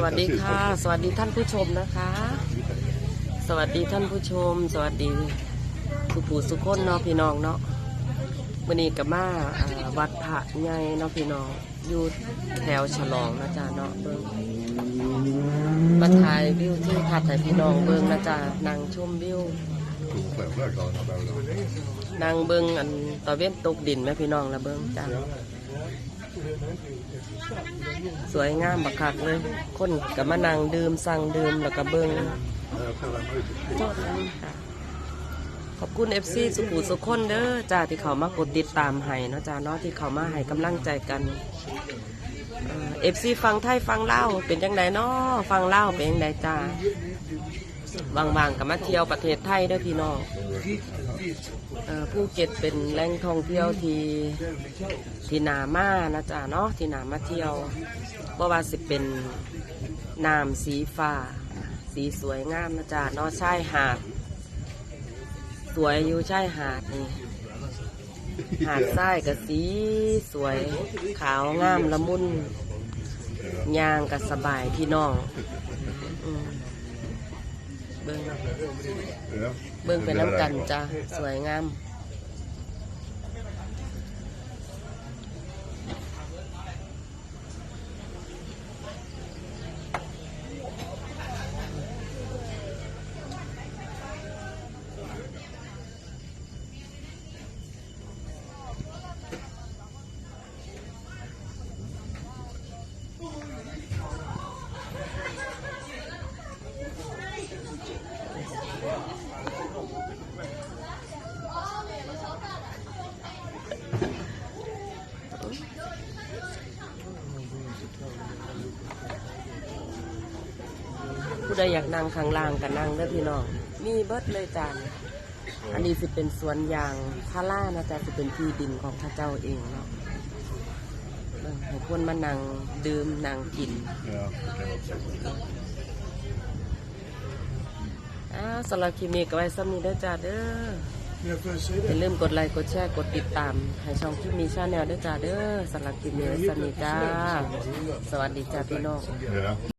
สวัสดีค่ะ สวัสดีท่านผู้ชมนะคะ สวัสดีท่านผู้ชม สวัสดีสุผู้สุคนเนาะพี่น้องเนาะวันนี้กับมาอ่วัดพระใหญ่เนาะพี่น้องอยู่แถวฉลองนะจ๊ะเนาะเบิ้งมาถ่ายวิวที่พัดให้พี่น้องเบิ้งนะจ๊ะนางชมวิวนแบบเรานางเบิ้งอันตะเว้นตกดินไหมพี่น้องละเบิ้งจ้ะ สวยงามบักคักเลย คนกับมานั่งดื่มสั่งดื่มแล้วก็เบิ้งแล้วถ้าเราไม่ถึงโทษนะค่ะขอบคุณเอฟซีสุขุสุคนเด้อจ้าที่เขามากดติดตามให้เนาะจ้าเนาะที่เขามาให้กำลังใจกันเอฟซีฟังไทยฟังเล่าเป็นจังไดเนาะฟังเล่าเป็นจังไดจ้า บางๆกับมาเที่ยวประเทศไทยด้อพี่น้องออภูเก็ตเป็นแหล่งท่องเที่ยวที่ที่นามานะจ้าเนาะที่นามาเที่ยวบ่ว่าสิเป็นน้ำสีฟ้า สีสวยงามนะจ๊ะเนอชายหาด สวยอยู่ชายหาดนี่หาดทรายกับสีสวยขาวงามละมุนยางกับสบายพี่น้องอ เบิ้งเบิ้งเป็นน้ำกันจ้ะสวยงาม ผู้ใดอยากนั่งข้างล่างก็นั่งเด้อพี่น้อง มีเบิดเลยจานอันนี้สิเป็นสวนยางพารานะจ๊ะสิเป็นที่ดินของพระเจ้าเองเนาะให้คนมานั่งดื่มนั่งกินอ้าวสำหรับคลิปนี้ก็ไว้ซ้ำนี้ด้อจ้าเด้ออย่าลืมกดไลค์กดแชร์กดติดตาม ให้ช่องคลิปมีชาแนลด้อจ้าเด้อสำหรับคลิปนี้ไว้ซ้ำนี้จ้า สวัสดีจ้าพี่น้อง